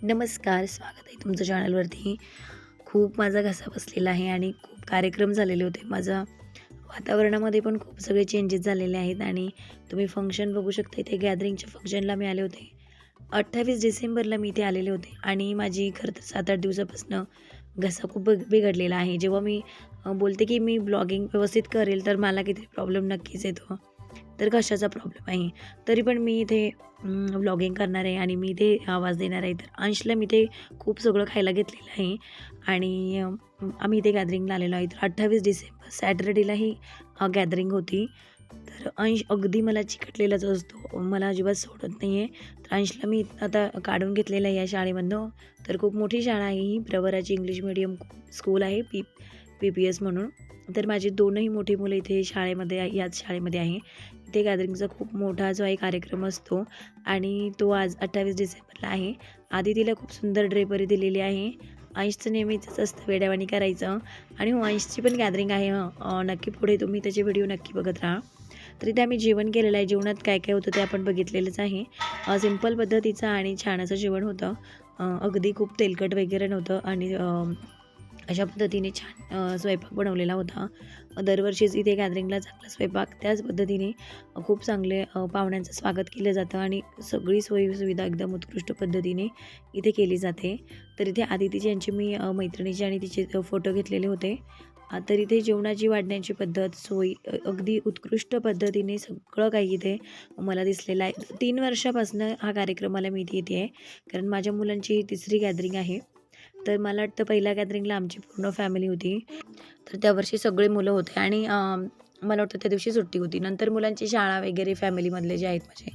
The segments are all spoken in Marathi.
नमस्कार स्वागत आहे तुमचं चॅनलवरती खूप माझा घसा बसलेला आहे आणि खूप कार्यक्रम झालेले होते. माझा वातावरणामध्ये पण खूप सगळे चेंजेस झालेले आहेत आणि तुम्ही फंक्शन बघू शकता इथे गॅदरिंगच्या फंक्शनला मी आले होते. अठ्ठावीस डिसेंबरला मी इथे आलेले होते आणि माझी खरं तर सात आठ दिवसापासून घसा खूप बिघडलेला आहे. जेव्हा मी बोलते की मी ब्लॉगिंग व्यवस्थित करेल तर मला किती प्रॉब्लेम नक्कीच येतो. तर कशाचा प्रॉब्लेम आहे? तरी पण मी इथे व्लॉगिंग करणार आहे आणि मी इथे आवाज देणार आहे. तर अंशला मी ते खूप सगळं खायला घेतलेलं आहे. आणि आम्ही इथे गॅदरिंगला आलेलो आहे. तर अठ्ठावीस डिसेंबर सॅटर्डेलाही गॅदरिंग होती. तर अंश अगदी मला चिकटलेलाच असतो. मला अजिबात सोडत नाही आहे तर अंशला मी आता काढून घेतलेलं आहे या शाळेमधनं. तर खूप मोठी शाळा आहे ही. प्रवराची इंग्लिश मिडियम स्कूल आहे पी पी पी एस म्हणून. तर माझी दोनही मोठी मुलं इथे शाळेमध्ये आहे- याच शाळेमध्ये आहे. बर्थडे गॅदरिंगचा खूप मोठा जो आहे कार्यक्रम असतो आणि तो आज अठ्ठावीस डिसेंबरला आहे. आधी तिला खूप सुंदर ड्रेपरी दिलेली आहे. अंशचं नेहमीच असतं वेड्यावाणी करायचं आणि हो अंशची पण गॅदरिंग आहे हं. नक्की पुढे तुम्ही त्याचे व्हिडिओ नक्की बघत राहा. तर इथे आम्ही जेवण केलेलं आहे. जेवणात काय काय होतं ते आपण बघितलेलंच आहे. सिंपल पद्धतीचं आणि छान असं जेवण होतं. अगदी खूप तेलकट वगैरे नव्हतं आणि अशा पद्धतीने छान स्वयंपाक बनवलेला होता. दरवर्षीच इथे गॅदरिंगला चांगला स्वयंपाक त्याच पद्धतीने खूप चांगले पाहुण्यांचं स्वागत केलं जातं आणि सगळी सोयीसुविधा एकदम उत्कृष्ट पद्धतीने इथे केली जाते. तर इथे आदितीची यांची मी मैत्रिणीचे आणि तिचे फोटो घेतलेले होते. तर इथे जेवणाची वाढण्याची पद्धत सोयी अगदी उत्कृष्ट पद्धतीने सगळं काही इथे मला दिसलेलं आहे. तीन वर्षापासून हा कार्यक्रमाला मी इथे येते. आहे कारण माझ्या मुलांची तिसरी गॅदरिंग आहे. तर मला वाटतं पहिल्या गॅदरिंगला आमची पूर्ण फॅमिली होती. तर त्या वर्षी सगळे मुलं होते आणि मला वाटतं त्या दिवशी सुट्टी होती. नंतर मुलांची शाळा वगैरे फॅमिलीमधले जे आहेत माझे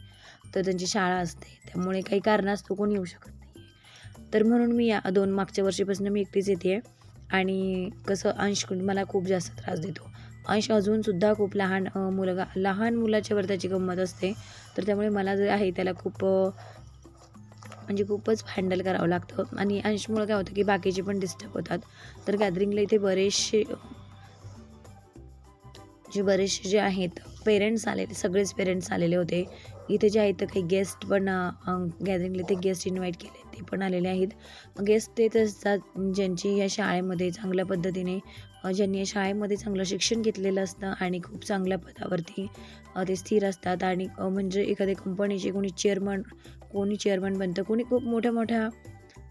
तर त्यांची शाळा असते. त्यामुळे काही कारणास्तव कोणी येऊ शकत नाही तर म्हणून मी या दोन मागच्या वर्षीपासून मी एकटीच येते आहे आणि कसं अंश मला खूप जास्त त्रास देतो. अंश अजूनसुद्धा खूप लहान मुलगा लहान मुलाच्यावर त्याची गंमत असते. तर त्यामुळे मला जे आहे त्याला खूप म्हणजे खूपच हँडल करावं लागतं. आणि अंशमुळं काय होतं की बाकीचे पण डिस्टर्ब होतात. तर गॅदरिंगला इथे बरेचसे जे बरेचसे जे आहेत पेरेंट्स आलेले सगळेच पेरेंट्स आलेले होते. इथे जे आहेत तर काही गेस्ट पण गॅदरिंगला ते गेस्ट इन्व्हाइट केले ते पण आलेले आहेत. गेस्ट तेच असतात ज्यांची या शाळेमध्ये चांगल्या पद्धतीने ज्यांनी या शाळेमध्ये चांगलं शिक्षण घेतलेलं असतं आणि खूप चांगल्या पदावरती ते स्थिर असतात. आणि म्हणजे एखाद्या कंपनीचे कोणी चेअरमन कोणी चेअरमन बनतं कोणी खूप मोठ्या मोठ्या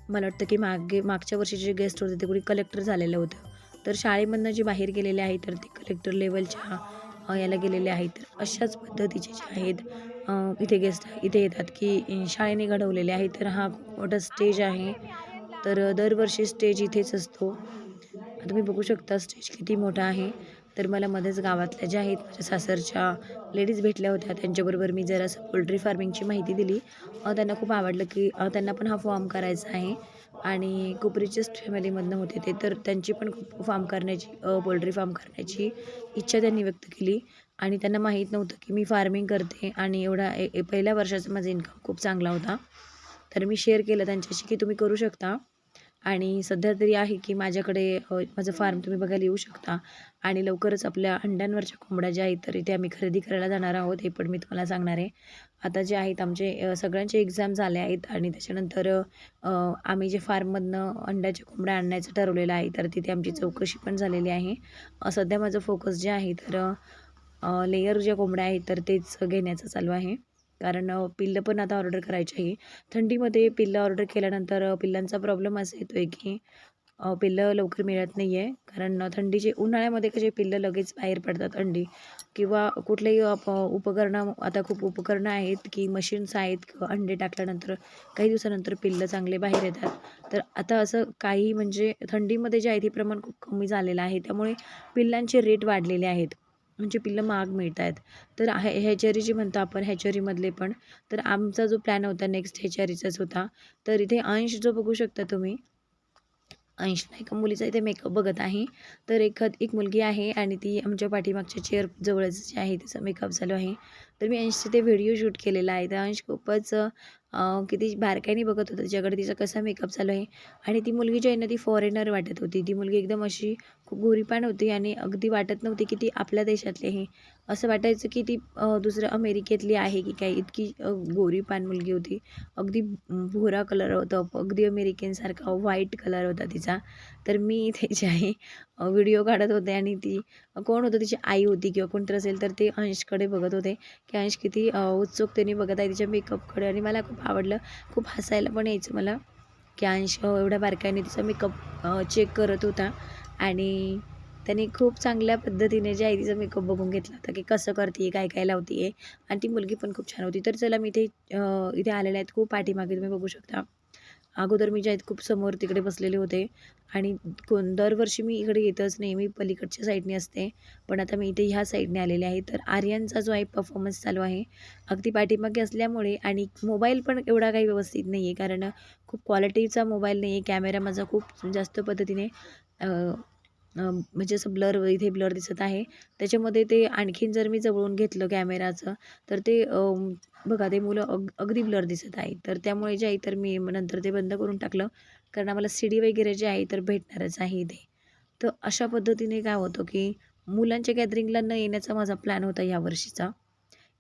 मला वाटतं की मागे मागच्या वर्षी जे गेस्ट होते ते कोणी कलेक्टर झालेलं होतं. तर शाळेमधनं जे बाहेर गेलेले आहेत तर ते कलेक्टर लेवलच्या याला गेलेले आहेत. तर अशाच पद्धतीचे जे आहेत इथे गेस्ट इथे येतात की शाळेने घडवलेले आहेत. तर हा खूप मोठा स्टेज आहे. तर दरवर्षी स्टेज इथेच असतो. तुम्ही बघू शकता स्टेज किती मोठा आहे. तर मला मध्येच गावातल्या ज्या आहेत माझ्या सासरच्या लेडीज भेटल्या होत्या. त्यांच्याबरोबर मी जरासं पोल्ट्री फार्मिंगची माहिती दिली. त्यांना खूप आवडलं की त्यांना पण हा फॉर्म करायचा आहे. आणि खूप रिचेस्ट फॅमिलीमधनं होते ते. तर त्यांची पण खूप फार्म करण्याची पोल्ट्री फार्म करण्याची इच्छा त्यांनी व्यक्त केली. आणि त्यांना माहीत नव्हतं की मी फार्मिंग करते. आणि एवढा ए ए- पहिल्या वर्षाचा माझा इन्कम खूप चांगला होता. तर मी शेअर केलं त्यांच्याशी की तुम्ही करू शकता. आणि सध्या तरी आहे की माझ्याकडे माझं फार्म तुम्ही बघायला येऊ शकता. आणि लवकरच आपल्या अंड्यांवरच्या कोंबड्या ज्या आहेत तर इथे आम्ही खरेदी करायला जाणार आहोत हे पण मी तुम्हाला सांगणार आहे. आता जे आहेत आमचे सगळ्यांचे एक्झाम झाले आहेत आणि त्याच्यानंतर आम्ही जे फार्ममधनं अंड्याच्या कोंबड्या आणण्याचं ठरवलेलं आहे तर तिथे आमची चौकशी पण झालेली आहे. सध्या माझं फोकस जे आहे तर लेयर ज्या कोंबड्या आहेत तर तेच घेण्याचं चालू आहे. कारण पिल्लं पण आता ऑर्डर करायची आहे. थंडीमध्ये पिल्लं ऑर्डर केल्यानंतर पिल्लांचा प्रॉब्लेम असा येतो आहे की पिल्लं लवकर मिळत नाही आहे कारण थंडीचे उन्हाळ्यामध्ये कसे पिल्लं लगेच बाहेर पडतात अंडी किंवा कुठलेही उपकरणं आता खूप उपकरणं आहेत की मशीन्स आहेत अंडे टाकल्यानंतर काही दिवसानंतर पिल्लं चांगले बाहेर येतात. तर आता असं काही म्हणजे थंडीमध्ये जे आहे ते प्रमाण खूप कमी झालेलं आहे. त्यामुळे पिल्लांचे रेट वाढलेले आहेत. म्हणजे पिल्लं महाग मिळत आहेत तर हे ह्याच्यारी जी म्हणतो आपण हॅचरीमधले पण तर आमचा जो प्लॅन होता नेक्स्ट हॅचरीचाच होता. तर इथे अंश जो बघू शकता तुम्ही अंश नाही का मुलीचा इथे मेकअप बघत आहे. तर एखाद एक मुलगी आहे आणि ती आमच्या पाठीमागच्या चेअर जवळच जे आहे तिचा मेकअप चालू आहे. तर मी अंशचे ते व्हिडिओ शूट केलेला आहे. तर अंश खूपच किती बारकाईने बघत होता तिच्याकडे तिचा कसा मेकअप चालू आहे. आणि ती मुलगी जी आहे ना ती फॉरेनर वाटत होती. ती मुलगी एकदम अशी खूप गोरीपान होती आणि अगदी वाटत नव्हती की ती आपल्या देशातली आहे. असं वाटायचं की ती दुसऱ्या अमेरिकेतली आहे की काय? इतकी गोरीपान मुलगी होती. अगदी भुरा कलर होता अगदी अमेरिकेनसारखा व्हाईट कलर होता तिचा. तर मी त्याची आहे व्हिडिओ काढत होते आणि ती कोण होतं? तिची आई होती किंवा कोणतर असेल तर ते अंशकडे बघत होते. की अंश किती उत्सुकतेने बघत आहे तिच्या मेकअपकडे आणि मला खूप आवडलं. खूप हसायला पण यायचं मला. की अंश एवढ्या बारकाईने तिचा मेकअप चेक करत होता. आणि त्यांनी खूप चांगल्या पद्धतीने जे आहे तिचा मेकअप बघून घेतला होता की कसं करते काय काय लावते आणि ती मुलगी पण खूप छान होती. तर चला मी इथे इथे आलेले आहेत. खूप पाठीमागे तुम्ही बघू शकता. अगोदर मी जे आहेत खूप समोर तिकडे बसलेले होते. आणि कोण दरवर्षी मी इकडे येतच नाही. मी पलीकडच्या साईडने असते. पण आता मी इथे ह्या साईडने आलेले आहे. तर आर्यनचा जो आहे परफॉर्मन्स चालू आहे. अगदी पाठीमागे असल्यामुळे आणि मोबाईल पण एवढा काही व्यवस्थित नाही आहे कारण खूप क्वालिटीचा मोबाईल नाही आहे कॅमेरा माझा खूप जास्त पद्धतीने म्हणजे असं ब्लर इथे ब्लर दिसत आहे. त्याच्यामध्ये ते आणखीन जर मी जवळून घेतलं कॅमेराचं तर ते बघा ते मुलं अग अगदी ब्लर दिसत आहे. तर त्यामुळे जे आहे तर मी नंतर ते बंद करून टाकलं. कारण आम्हाला सी डी वगैरे जे आहे तर भेटणारच आहे इथे. तर अशा पद्धतीने काय होतं की मुलांच्या गॅदरिंगला न येण्याचा माझा प्लॅन होता यावर्षीचा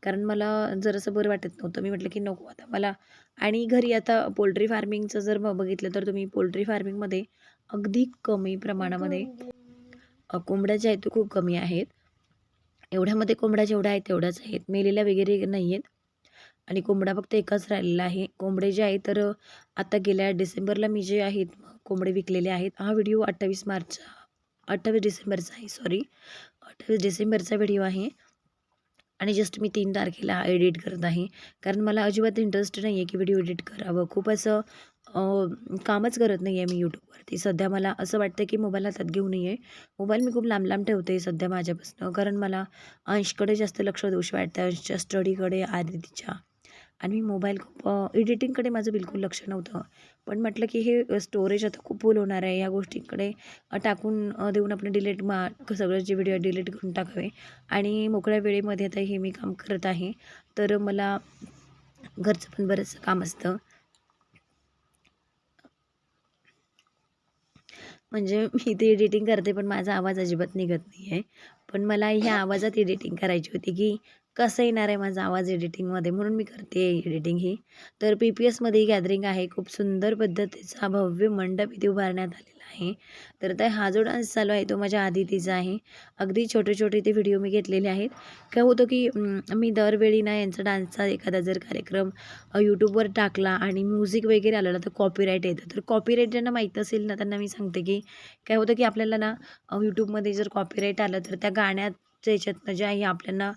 कारण मला जरासं बरं वाटत नव्हतं मी म्हटलं की नको आता मला. आणि घरी आता पोल्ट्री फार्मिंगचं जर बघितलं तर तुम्ही पोल्ट्री फार्मिंगमध्ये अगदी कमी प्रमाणामध्ये कोंबड्या ज्या आहेत ते खूप कमी आहेत. एवढ्यामध्ये कोंबड्या जेवढ्या आहेत तेवढ्याच आहेत. मेलेल्या वगैरे नाही आहेत आणि कोंबडा फक्त एकच राहिलेला आहे. कोंबडे जे आहे तर आता गेल्या डिसेंबरला मी जे आहेत कोंबडे विकलेले आहेत. हा व्हिडिओ अठ्ठावीस मार्चचा अठ्ठावीस डिसेंबरचा आहे सॉरी. अठ्ठावीस डिसेंबरचा व्हिडिओ आहे. आणि जस्ट मी तीन तारखेला एडिट करत आहे. कारण मला अजिबात इंटरेस्ट नाही आहे की व्हिडिओ एडिट करावं. खूप असं कामच करत नाही आहे मी यूट्यूबवरती सध्या मला असं वाटतं की मोबाईल हातात घेऊ नये. मोबाईल मी खूप लांब लांब ठेवते सध्या माझ्यापासून. कारण मला अंशकडे जास्त लक्ष देऊशी वाटतं. अंशच्या स्टडीकडे आदितीच्या. आणि मी मोबाईल खूप एडिटिंगकडे माझं बिलकुल लक्ष नव्हतं. पण म्हटलं की हे स्टोरेज आता खूप फुल होणार आहे. या गोष्टींकडे टाकून देऊन आपण डिलीट मा सगळं जे व्हिडिओ डिलीट करून टाकावे. आणि मोकळ्या वेळेमध्ये आता हे मी काम करत आहे. तर मला घरचं पण बरंचसं काम असतं. म्हणजे मी ते एडिटिंग करते पण माझा आवाज अजिबात निघत नाही आहे पण मला ह्या आवाजात एडिटिंग करायची होती की कसं येणार आहे माझा आवाज एडिटिंगमध्ये म्हणून मी करते एडिटिंग ही. तर पी पी एसमध्ये गॅदरिंग आहे. खूप सुंदर पद्धतीचा भव्य मंडप इथे उभारण्यात आलेला आहे. तर त्या हा जो डान्स चालू आहे तो माझ्या आदितीचा आहे. अगदी छोटे छोटे ते व्हिडिओ मी घेतलेले आहेत. काय होतं की मी दरवेळी ना यांचा डान्सचा एखादा जर कार्यक्रम यूट्यूबवर टाकला आणि म्युझिक वगैरे आलं तर कॉपीराईट येतं. तर कॉपीराईट ज्यांना माहीत असेल ना त्यांना मी सांगते की काय होतं की आपल्याला ना यूट्यूबमध्ये जर कॉपीराईट आलं तर त्या गाण्यात गाण्याच्या याच्यातनं जे म्हणजे आहे आपल्याला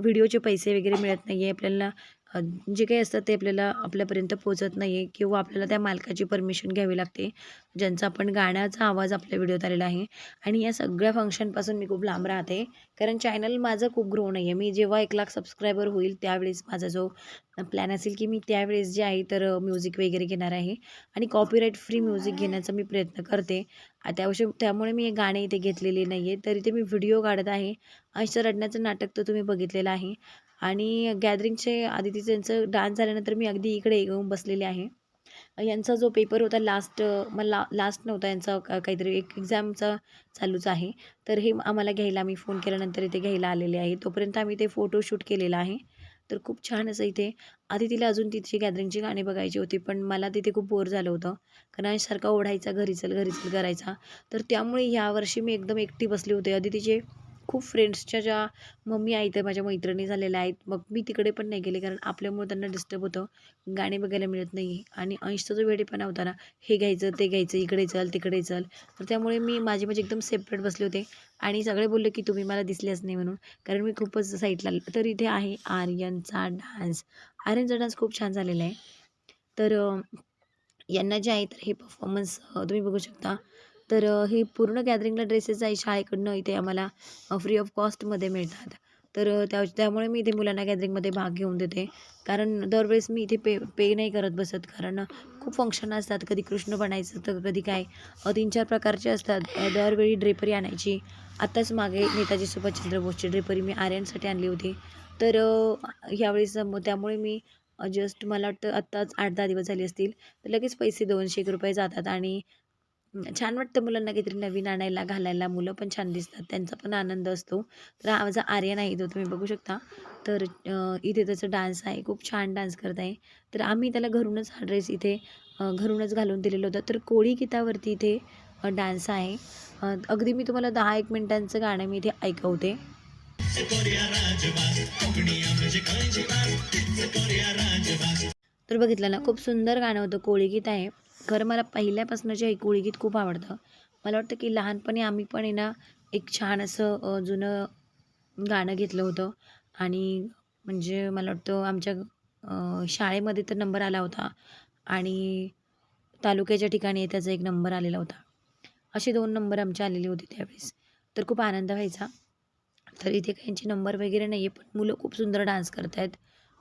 व्हिडिओचे पैसे वगैरे मिळत नाही आहे आपल्याला जे काही असतं ते आपल्याला आपल्यापर्यंत पोचत नाही आहे किंवा आपल्याला त्या मालकाची परमिशन घ्यावी लागते ज्यांचा आपण गाण्याचा आवाज आपल्या व्हिडिओत आलेला आहे. आणि या सगळ्या फंक्शनपासून मी खूप लांब राहते. कारण चॅनल माझं खूप ग्रो नाही आहे मी जेव्हा एक लाख सबस्क्रायबर होईल त्यावेळेस माझा जो प्लॅन असेल की मी त्यावेळेस जे आहे तर म्युझिक वगैरे घेणार आहे. आणि कॉपीराईट फ्री म्युझिक घेण्याचा मी प्रयत्न करते. आ, त्यामुळे मी हे गाणे इथे घेतलेले नाही आहे तर इथे मी व्हिडिओ काढत आहे. अंश रडण्याचं नाटक तर तुम्ही बघितलेलं आहे. आणि गॅदरिंगचे आदितीचं यांचं डान्स झाल्यानंतर मी अगदी इकडे येऊन बसलेले आहे. यांचा जो पेपर होता लास्ट मला लास्ट नव्हता यांचा काहीतरी एक एक्झामचा चालूच आहे. तर हे आम्हाला घ्यायला मी फोन केल्यानंतर इथे घ्यायला आलेले आहे. तोपर्यंत आम्ही ते फोटोशूट केलेला आहे. तर खूप छान असं इथे आधी तिला अजून तिची गॅदरिंगची गाणी बघायची होती पण मला तिथे खूप बोर झालं होतं. कारण सारखा ओढायचा घरी चल घरी चल करायचा. तर त्यामुळे यावर्षी मी एकदम एकटी बसली होते. आधी तिचे खूप फ्रेंड्सच्या ज्या मम्मी आहेत त्या माझ्या मैत्रिणी झालेल्या आहेत. मग मी तिकडे पण नाही गेले कारण आपल्यामुळे त्यांना डिस्टर्ब होतं. गाणे बघायला मिळत नाही. आणि अंशचा जो वेडेपणा होता ना हे घ्यायचं ते घ्यायचं इकडे चल तिकडे चल. तर त्यामुळे मी माझे म्हणजे एकदम सेपरेट बसले होते. आणि सगळे बोलले की तुम्ही मला दिसलेच नाही म्हणून. कारण मी खूपच साईटला तर इथे आहे आर्यनचा डान्स आर्यनचा डान्स खूप छान झालेला आहे. तर यांना जे आहे तर हे परफॉर्मन्स तुम्ही बघू शकता. तर हे पूर्ण गॅदरिंगला ड्रेसेस आहे शाळेकडनं इथे आम्हाला फ्री ऑफ कॉस्टमध्ये मिळतात. तर त्या त्यामुळे मी इथे मुलांना गॅदरिंगमध्ये भाग घेऊन देते. कारण दरवेळेस मी इथे पे पे नाही करत बसत. कारण खूप फंक्शन असतात. कधी कृष्ण बनायचं तर कधी काय. तीन चार प्रकारचे असतात. दरवेळी ड्रेपरी आणायची. आत्ताच मागे नेताजी सुभाषचंद्र बोसची ड्रेपरी मी आर्यनसाठी आणली होती. तर ह्यावेळेस त्यामुळे मी जस्ट मला वाटतं आत्ताच आठ दहा दिवस झाले असतील. तर लगेच पैसे दोनशे एक रुपये जातात. आणि छान वाटतं मुलांना काहीतरी नवीन आणायला घालायला. मुलं पण छान दिसतात. त्यांचा पण आनंद असतो. तर हा माझा आर्यन आहे तो तुम्ही बघू शकता. तर इथे त्याचा डान्स आहे. खूप छान डान्स करत आहे. तर आम्ही त्याला घरूनच हा ड्रेस इथे घरूनच घालून दिलेलं होतं. तर कोळी गीतावरती इथे डान्स आहे. अगदी मी तुम्हाला दहा एक मिनिटांचं गाणं मी इथे ऐकवते. तर बघितलं ना खूप सुंदर गाणं होतं. कोळी गीत आहे. खरं मला पहिल्यापासून जे आहे गीत खूप आवडतं. मला वाटतं की लहानपणी आम्ही पण आहे ना एक छान असं जुनं गाणं घेतलं होतं. आणि म्हणजे मला वाटतं आमच्या शाळेमध्ये तर नंबर आला होता. आणि तालुक्याच्या ठिकाणी त्याचा एक नंबर आलेला होता. असे दोन नंबर आमचे आलेले होते त्यावेळेस. तर खूप आनंद व्हायचा. तर इथे काहींचे नंबर वगैरे नाही आहे पण मुलं खूप सुंदर डान्स करत आहेत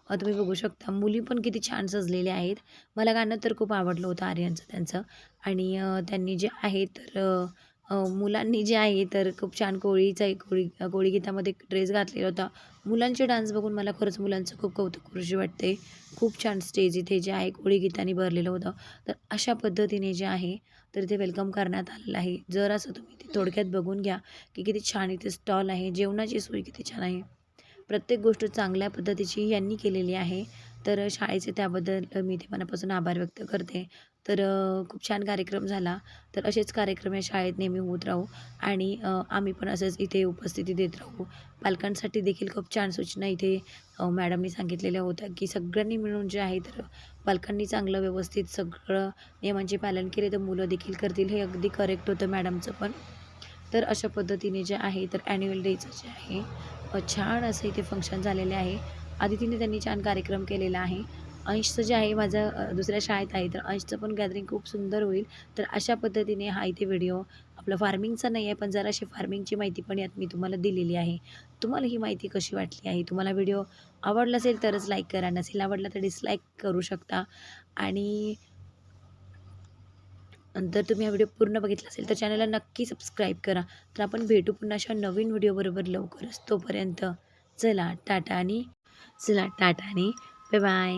तुम्ही बघू शकता मुली पण किती छान सजलेल्या आहेत. मला गाणं तर खूप आवडलं होतं आर्यांचं त्यांचं. आणि त्यांनी जे आहे तर मुलांनी जे आहे तर खूप छान कोळीचा एक कोळी कोळीगीतामध्ये ड्रेस घातलेला होता. मुलांचे डान्स बघून मला खरंच मुलांचं खूप कौतुक करूशी वाटते. खूप छान स्टेज इथे जे आहे कोळीगीताने भरलेलं होतं. तर अशा पद्धतीने जे आहे तर इथे वेलकम करण्यात आलेलं आहे. जर असं तुम्ही ते थोडक्यात बघून घ्या की किती छान इथे स्टॉल आहे. जेवणाची सोय किती छान आहे. प्रत्येक गोष्ट चांगल्या पद्धतीची यांनी केलेली आहे. तर शाळेचे त्याबद्दल मी ते मनापासून आभार व्यक्त करते. तर खूप छान कार्यक्रम झाला. तर असेच कार्यक्रम या शाळेत नेहमी होत राहू आणि आम्ही पण असंच इथे उपस्थिती देत राहू. पालकांसाठी देखील खूप छान सूचना इथे मॅडमनी सांगितलेल्या होत्या की सगळ्यांनी मिळून जे आहे तर पालकांनी चांगलं व्यवस्थित सगळं नियमांचे पालन केले तर मुलं देखील करतील हे अगदी करेक्ट होतं मॅडमचं पण. तर अशा पद्धतीने जे आहे तर ॲन्युअल डेचं जे आहे छान असं इथे फंक्शन झालेले आहे. आदितीने त्यांनी छान कार्यक्रम केलेला आहे. अंशचं जे आहे माझं दुसऱ्या शाळेत आहे तर अंशचं पण गॅदरिंग खूप सुंदर होईल. तर अशा पद्धतीने हा इथे व्हिडिओ आपला फार्मिंगचा नाही आहे पण जराशी फार्मिंगची माहिती पण यात मी तुम्हाला दिलेली आहे. तुम्हाला ही माहिती कशी वाटली आहे? तुम्हाला व्हिडिओ आवडला असेल तरच लाईक करा. नसेल आवडला तर डिसलाईक करू शकता. आणि जर तुम्ही हा व्हिडिओ पूर्ण बघितला असेल तर चॅनलला नक्की सबस्क्राईब करा. तर आपण भेटू पुन्हा अशा नवीन व्हिडिओबरोबर लवकरच. तोपर्यंत चला टाटा आणि चला टाटा आणि बाय बाय